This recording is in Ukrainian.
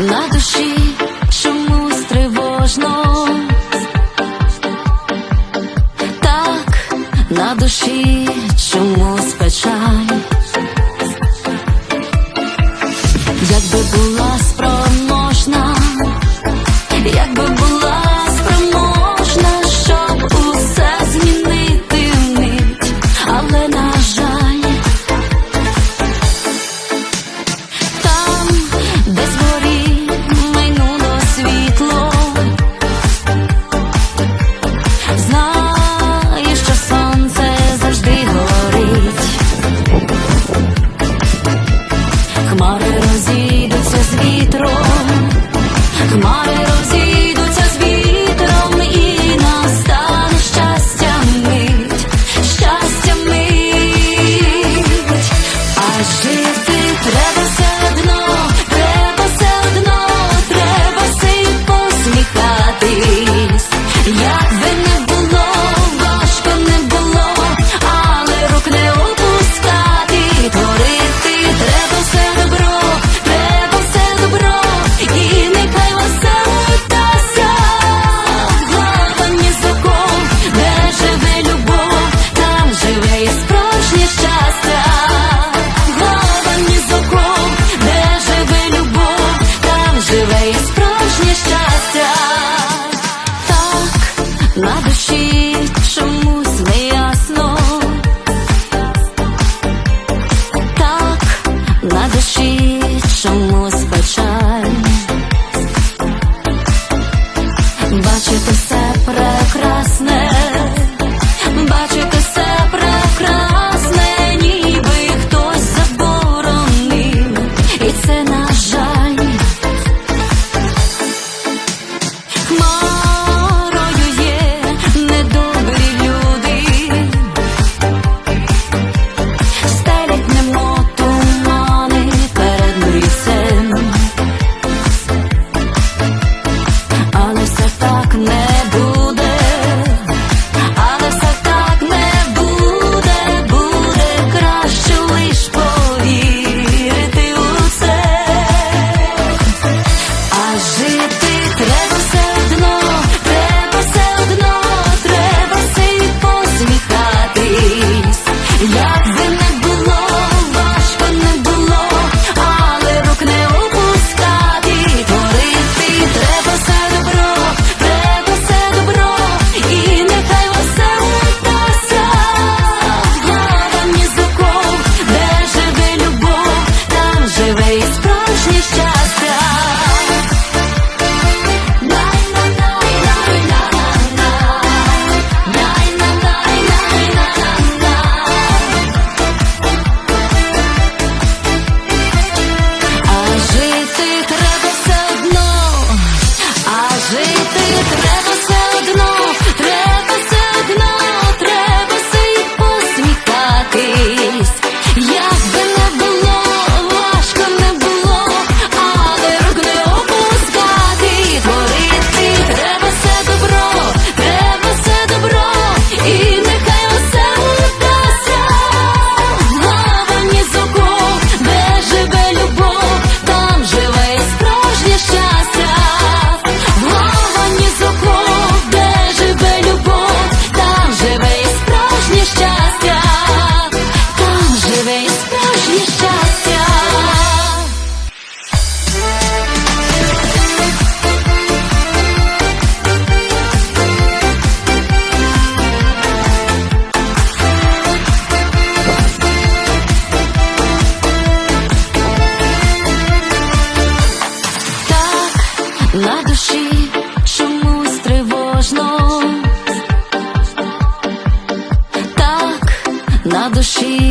на душі чомусь тривожно, так на душі чомусь печаль, якби була спроможна, якби. Modern на душі чомусь тривожно, так на душі.